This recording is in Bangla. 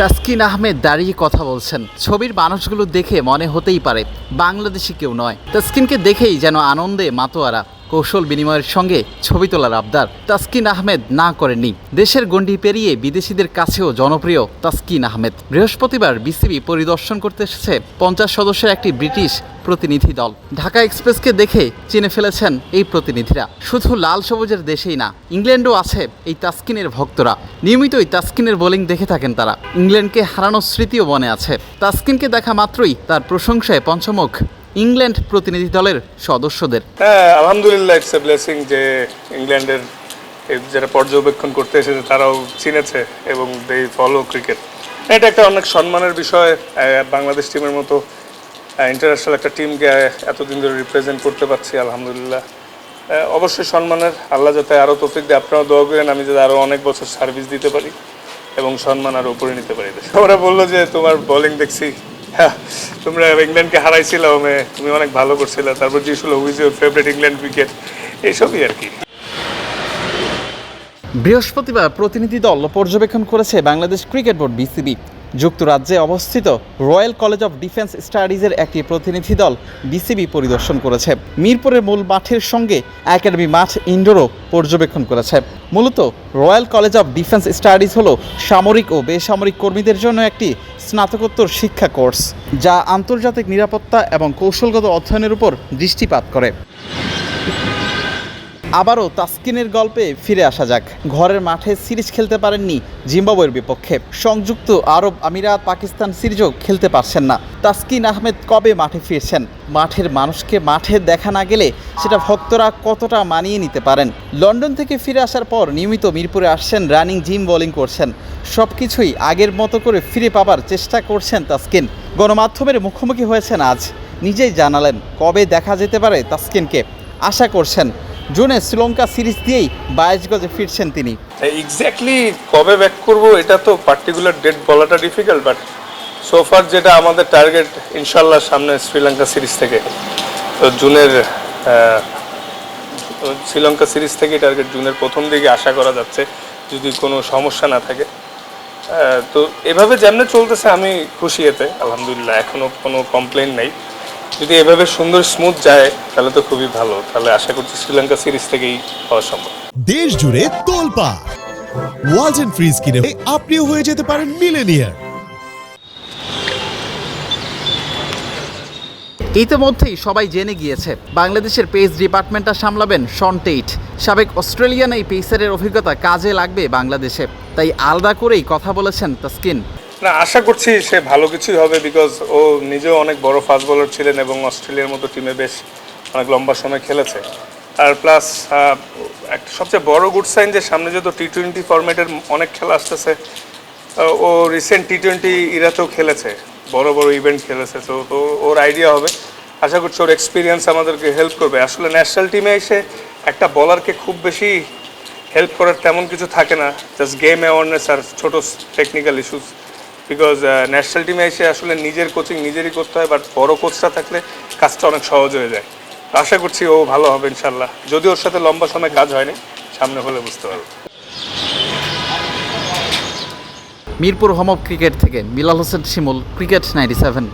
তাসকিন আহমেদ দাঁড়িয়ে কথা বলছেন। ছবির মানুষগুলো দেখে মনে হতেই পারে, বাংলাদেশি কেউ নয়। তাস্কিনকে দেখেই যেন আনন্দে মাতোয়ারা। কৌশল বিনিময়ের সঙ্গে ছবি তোলার আবদার তাসকিন আহমেদ না করেননি। দেশের গণ্ডি পেরিয়ে বিদেশিদের কাছেও জনপ্রিয় তাসকিন আহমেদ। বৃহস্পতিবার বিসিবি পরিদর্শন করতে এসেছে পঞ্চাশ সদস্যের একটি ব্রিটিশ প্রতিনিধি দল। ঢাকা এক্সপ্রেসকে দেখে চিনে ফেলেছেন এই প্রতিনিধিরা। শুধু লাল সবুজের দেশেই না, ইংল্যান্ডও আছে এই তাসকিনের ভক্তরা। নিয়মিতই তাসকিনের বোলিং দেখে থাকেন তারা। ইংল্যান্ডকে হারানোর স্মৃতিও মনে আছে। তাসকিনকে দেখা মাত্রই তার প্রশংসায় পঞ্চমুখ। ইংল্যান্ড প্রতিনিধি দলের সদস্যদের। হ্যাঁ আলহামদুলিল্লাহ ইটস এ ব্লেসিং যে ইংল্যান্ডের যারা পর্যবেক্ষণ করতে এসেছে, তারাও চিনেছে এবং দে ফলো ক্রিকেট এটা একটা অনেক সম্মানের বিষয় বাংলাদেশ টিমের মতো ইন্টারন্যাশনাল একটা টিমকে এতদিন ধরে রিপ্রেজেন্ট করতে পারছি, আলহামদুলিল্লাহ। অবশ্যই সম্মানের, আল্লাহ যাতে আরও তফিক দিয়ে। আপনারা দোয়া করেন, আমি যাতে আরও অনেক বছর সার্ভিস দিতে পারি এবং সম্মান আরও উপরে নিতে পারি। ওরা বলল যে, তোমার বোলিং দেখছি তোমরা ইংল্যান্ডকে হারাইছিল তুমি অনেক ভালো করছিলে। তারপর জিজ্ঞেস হলো who's your favourite England wicket এইসবই আর কি। বৃহস্পতিবার প্রতিনিধি দল পর্যবেক্ষণ করেছে বাংলাদেশ ক্রিকেট বোর্ড, বিসিবি। যুক্তরাজ্যে অবস্থিত রয়্যাল কলেজ অফ ডিফেন্স স্টাডিজের একটি প্রতিনিধি দল, বিসিবি পরিদর্শন করেছে। মিরপুরের মূল মাঠের সঙ্গে একাডেমি মাঠ ইন্ডোরও পর্যবেক্ষণ করেছে। মূলত Royal College of Defence Studies হলো সামরিক ও বেসামরিক কর্মীদের জন্য একটি স্নাতকোত্তর শিক্ষা কোর্স যা আন্তর্জাতিক নিরাপত্তা এবং কৌশলগত অধ্যয়নের উপর দৃষ্টিপাত করে। আবারও তাস্কিনের গল্পে ফিরে আসা যাক। ঘরের মাঠে সিরিজ খেলতে পারেননি জিম্বাবুয়ের বিপক্ষে। সংযুক্ত আরব আমিরাত পাকিস্তান সিরিজও খেলতে পারছেন না। তাস্কিন আহমেদ কবে মাঠে ফিরছেন? মাঠের মানুষকে মাঠে দেখা না গেলে সেটা ভক্তরা কতটা মানিয়ে নিতে পারেন? লন্ডন থেকে ফিরে আসার পর নিয়মিত মিরপুরে আসছেন, রানিং জিম বোলিং করছেন। সব কিছুই আগের মতো করে ফিরে পাবার চেষ্টা করছেন তাস্কিন। গণমাধ্যমের মুখোমুখি হয়েছেন আজ। নিজেই জানালেন, কবে দেখা যেতে পারে তাস্কিনকে। আশা করছেন জুনে শ্রীলঙ্কা সিরিজ দিয়েই বাইশ গজে ফিরছেন তিনি। এক্স্যাক্টলি কবে ব্যাক করব, এটা তো পার্টিকুলার ডেট বলাটা ডিফিকাল্ট বাট সোফার যেটা আমাদের টার্গেট ইনশাল্লাহ সামনে শ্রীলঙ্কা সিরিজ থেকে। তো জুনের শ্রীলঙ্কা সিরিজ থেকে টার্গেট জুনের প্রথম দিকে আশা করা যাচ্ছে, যদি কোনো সমস্যা না থাকে। তো এভাবে যেমনে চলতেছে, আমি খুশি এতে, আলহামদুলিল্লাহ এখনও কোনো কমপ্লেন নেই। যদি এভাবে সুন্দর স্মুথ যায় তাহলে তো খুবই ভালো। তাহলে আশা করছি শ্রীলঙ্কা সিরিজ থেকেই হওয়া সম্ভব। দেশ জুড়ে তোলপা ওয়ালটন ফ্রিজ কিনে আপনিও হয়ে যেতে পারেন মিলেনিয়ার ইতিমধ্যেই সবাই জেনে গিয়েছে বাংলাদেশের পেস ডিপার্টমেন্টটা সামলাবেন শন টেইট সাবেক অস্ট্রেলিয়ান এই পেসারের অভিজ্ঞতা কাজে লাগবে বাংলাদেশে। তাই আলাদা করেই কথা বলেছেন তাসকিন। না, আশা করছি সে ভালো কিছুই হবে বিকজ ও নিজেও অনেক বড় ফাস্ট বোলার ছিলেন এবং অস্ট্রেলিয়ার মতো টিমে বেশ অনেক লম্বা সময় খেলেছে। আর প্লাস একটা সবচেয়ে বড় গুড সাইন যে সামনে যেহেতু টি টোয়েন্টি ফরম্যাটের অনেক খেলা আসতেছে ও রিসেন্ট টি টোয়েন্টি ইরাতেও খেলেছে, বড় বড় ইভেন্ট খেলেছে, তো তো ওর আইডিয়া হবে। আশা করছি ওর এক্সপিরিয়েন্স আমাদেরকে হেল্প করবে। আসলে ন্যাশনাল টিমে এসে একটা বলারকে খুব বেশি হেল্প করার তেমন কিছু থাকে না জাস্ট গেম অ্যাওয়ারনেস আর ছোটো টেকনিক্যাল ইস্যুস বিকজ ন্যাশনাল টিমে এসে আসলে নিজের কোচিং নিজেরই করতে হয় বাট বড় কোচটা থাকলে কাজটা অনেক সহজ হয়ে যায়। আশা করছি ও ভালো হবে ইনশাল্লাহ যদি ওর সাথে লম্বা সময় কাজ হয়নি, সামনে হলে বুঝতে পারব। মিরপুর হোম অফ ক্রিকেট থেকে Milal Hossain Shimul, cricket ninety seven.